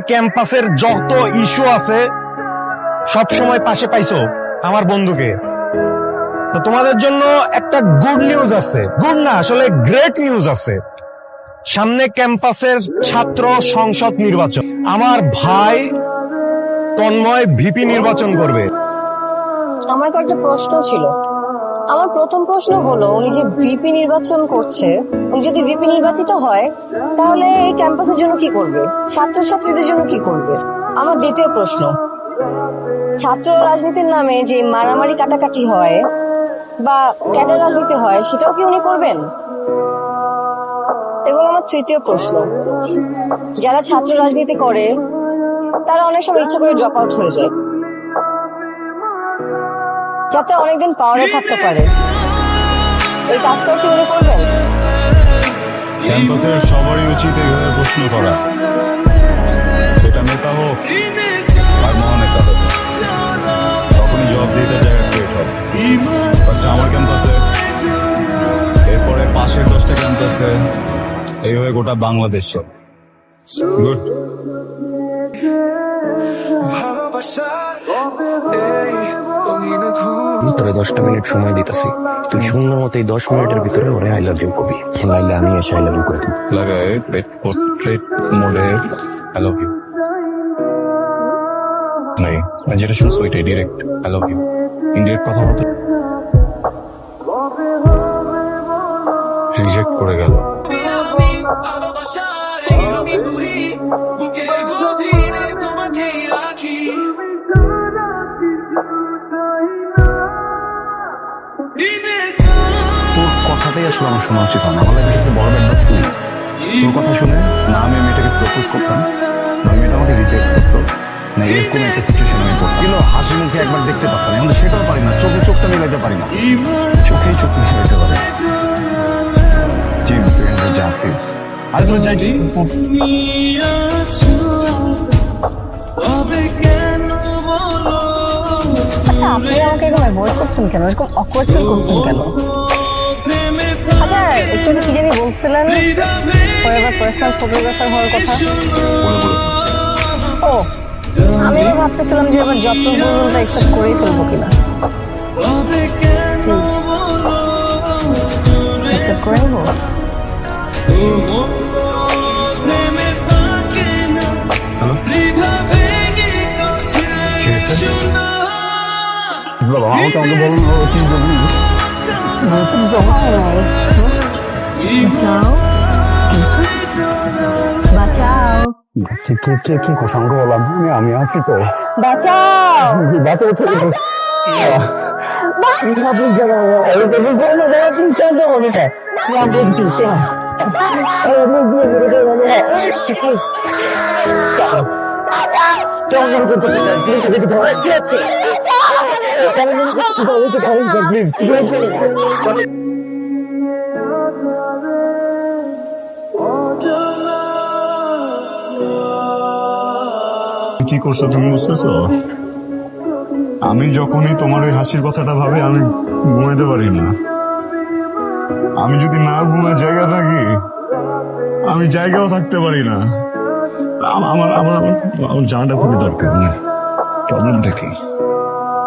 ক্যাম্পাসের যত ইস্যু আছে, সব সময় পাশে পাইছো আমার বন্ধুকে। তো তোমাদের জন্য একটা গুড নিউজ আছে। গুড না, আসলে গ্রেট নিউজ আছে। সামনে ক্যাম্পাসের ছাত্র সংসদ নির্বাচন। আমার ভাই তন্ময় ভিপি নির্বাচন করবে। আমার কয়েকটা প্রশ্ন ছিল। প্রথম প্রশ্ন হলো, উনি যে ভিপি নির্বাচন করছে, উনি যদি ভিপি নির্বাচিত হয়, তাহলে এই ক্যাম্পাসের জন্য কি করবে? ছাত্রছাত্রীদের জন্য কি করবে? আমার দ্বিতীয় প্রশ্ন। ছাত্র রাজনীতির নামে যে মারামারি কাটাকাটি হয় বা ক্যাডার রাজনীতি হয়, সেটাও কি উনি করবেন? এবং আমার তৃতীয় প্রশ্ন, যারা ছাত্র রাজনীতি করে, তারা অনেক সময় ইচ্ছা করে ড্রপ আউট হয়ে যায়। যাতে অনেকদিন পাওয়ারে থাকতে পারে। এই কাজটাও কি উনি করবেন? ক্যাম্পাসের সবারই উচিত এইভাবে প্রশ্ন করা। সেটা নেতা হোক আর মহানেতা হোক তখনই জবাব দিতে জায়গা ক্রিয়েট হবে। ফার্স্টে আমার ক্যাম্পাসে এরপরে পাশের দশটা ক্যাম্পাসে এইভাবে গোটা বাংলাদেশ গুড আমি তোরে দশটা মিনিট সময় দিতেছি। তুই শূন্য মতো এই দশ মিনিটের ভিতরে ওরে আই লাভ ইউ কবি। নাইলে আমি এসে আই লাভ ইউ কই লাগায় পেট পোর্ট্রেট মোডে আই লাভ ইউ নাই যেটা শুনছো ওইটাই direct I love you indirect কথা বলতে রিজেক্ট করে গেল। তোর কথাটাই আসলে আমার শোনা উচিত হয় না। আমার লাইফের সবচেয়ে বড় ব্যাড তুই তোর কথা শুনে না আমি মেয়েটাকে প্রপোজ করতাম, না মেয়েটা আমাকে রিজেক্ট করতো, না এরকম একটা সিচুয়েশন আমি কিন্তু হাসি মুখে একবার দেখতে পারতাম, এখন সেটাও পারি না, চোখে চোখটা মিলাইতে পারি না। চোখেই চোখ মিলাইতে পারি আর কোনো চাই আচ্ছা আপনি আমাকে এরকম অ্যাভয়েড করছেন কেন? এরকম অকওয়ার্ড ফিল করছেন কেন? আচ্ছা একটু আগে কি জানি বলছিলেন? ফরএভার পার্সোনাল ফটোগ্রাফার হওয়ার কথা। ও আমি এবার ভাবতেছিলাম যে এবার যত অ্যাকসেপ্ট করেই ফেলব কিনা। অ্যাকসেপ্ট করে নেব কি হয়েছে? বাবা আমাকে আমাকে বলুন প্লিজ বাঁচাও বাঁচাও কে কে কে কে কথা বললাম আমি আছি তো বাঁচাও বাঁচাও থেকে প্লিজ কি করছ তুমি বুঝতেছো? আমি যখনই তোমার ওই হাসির কথাটা ভাবি, আমি ঘুমাইতে পারি না। আমি যদি না ঘুমায় জায়গা থাকি? আমি জায়গাও থাকতে পারি না। আমার আমার আমার জানাটা খুবই দরকার প্রবলেমটা কি?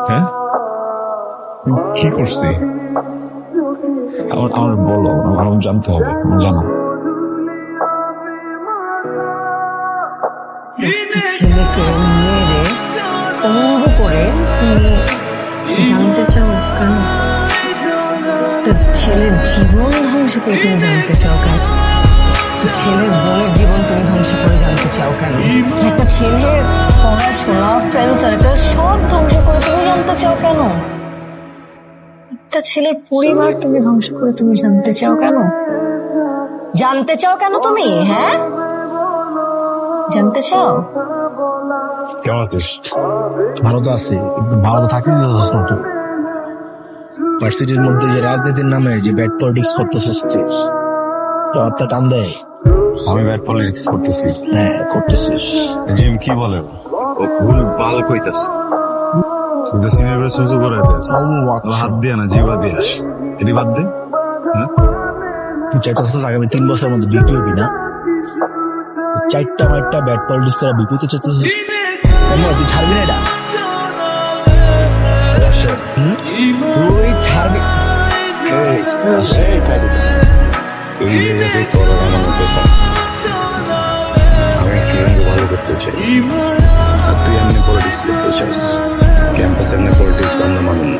হ্যাঁ? কি করছি? আমার আমার বলো, আমার জানতে হবে জানো। একটা ছেলেকে মেরে অঙ্গ করে তুমি জানতে চাও কেন? ছেলের জীবন ধ্বংস করে তুমি জানতে চাও কেন ছেলের বোনের জীবন তুমি ধ্বংস করে জানতে চাও কেন একটা ছেলের পড়াশোনা ফ্রেন্ড সার্কেল সব ধ্বংস করে তুমি জানতে চাও কেন? একটা ছেলের পরিবার তুমি ধ্বংস করে তুমি জানতে চাও কেন? জানতে চাও কেন তুমি? হ্যাঁ? জানতে চাও? কেমন আছিস? ভালো তো আছে কিন্তু ভালো তো থাকতে দিতেছিস না তুই। ভার্সিটির মধ্যে যে রাজনীতির নামে যে ব্যাড পলিটিক্স করতেছিস তুই তো হাতটা টান দেয়। আমি ব্যাড পলিটিক্স করতেছি। হ্যাঁ করতেছিস। জিম কি বলে? ও? ভুল বাল কইতাছে। তুই তো সিনিয়র বেস সুজু করে দিস। হাত দিয়ে না জিবা দিয়ে। এটি বাদ দে। হ্যাঁ? তুই চাইতেছিস আগামী তিন বছরের মধ্যে বিক্রি হবি না চারটা মারটা ব্যাট পলিটিক্স করা বিপরীতে চেতেছিস কেন তুই ছাড়বি না এটা? তুই ছাড়বি। এই, জায়গাতে ভালো করতে তুই এমনি পলিটিক্স করতে চাস। ক্যাম্পাস এমনি পলিটিক্স আমরা মানুন না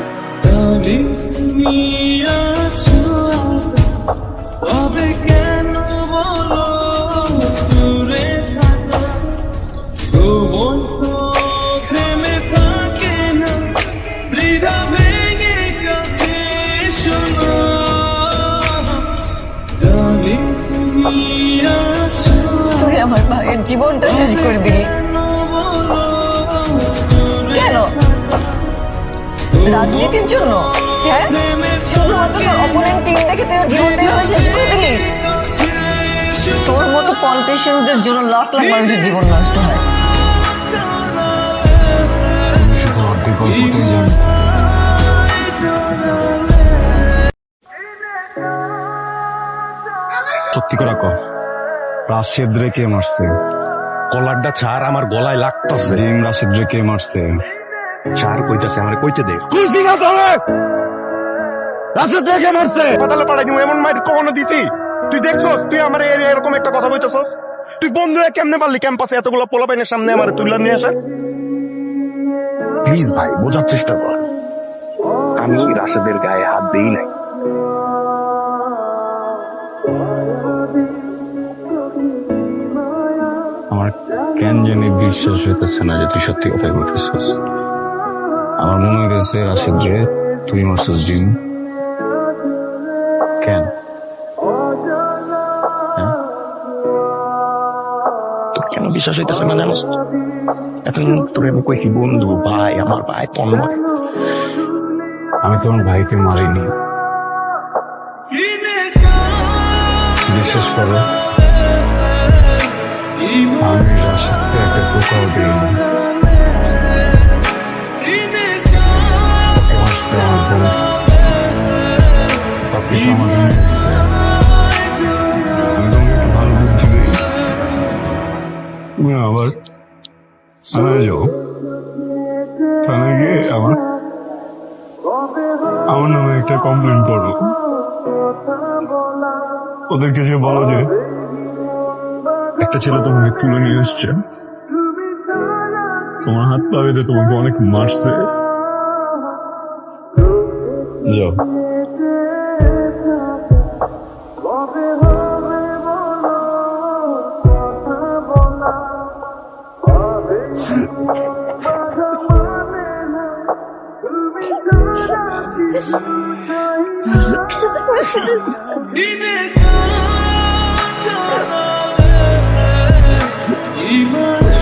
তুই আমার ভাইয়ের জীবনটা শেষ করে দিলি। কেন? রাজনীতির জন্য? হ্যাঁ? শুধুমাত্র তোর অপোনেন্ট টিম দেখে তুই জীবনটা শেষ করে দিলি? তোর মতো পলিটিশিয়ানদের জন্য লাখ লাখ মানুষের জীবন নষ্ট হয়। সত্যি করে কর রাশেদ রে কে মারছে? কলারটা ছাড় আমার গলায় লাগতাছে। জিম রাশেদ রে কে মারছে? ছাড় কইতাছে আমার কইতে দে। খুশি না চলে রাশেদ দেখে মারছে? পাতালে পাড়াই দিমু এমন মাইর কখনো দিতি? তুই দেখছস তুই আমার এরিয়া এরকম একটা কথা কইতাছস তুই বন্ধুরা কেমনে পারলি? ক্যাম্পাসে এতগুলো পোলাপাইনের সামনে আমার তুইলা নিয়ে আসা? প্লিজ ভাই বোঝার চেষ্টা কর। আমি রাশেদের গায়ে হাত দেই নাই। আমার কেন জানি বিশ্বাস হইতেছে না যে তুই সত্যি কথাই বলতেছিস। আমার মনে হইতেছে রাশেদ রে তুই মারছিস জিম কেন? হ্যাঁ? কেন বিশ্বাস হইতেছে না জানোস? এখন তোর আমি কইছি বন্ধু ভাই আমার ভাই তন্ময় আমি তোমার ভাইকে মারিনি। বিশ্বাস করো। আমি রাশেদকে একটা টোকাও দিইনি আমি তোমাকে ভালো বুদ্ধি তুমি আবার থানায় যাও থানায় গিয়ে আমার আমার নামে একটা কমপ্লেন করো। ওদেরকে যে বলো যে একটা ছেলে তোমাকে তুলে নিয়ে এসছে। তোমার হাত পা বেঁধে তোমাকে অনেক মারছে। যাও। Dinesh dreamer.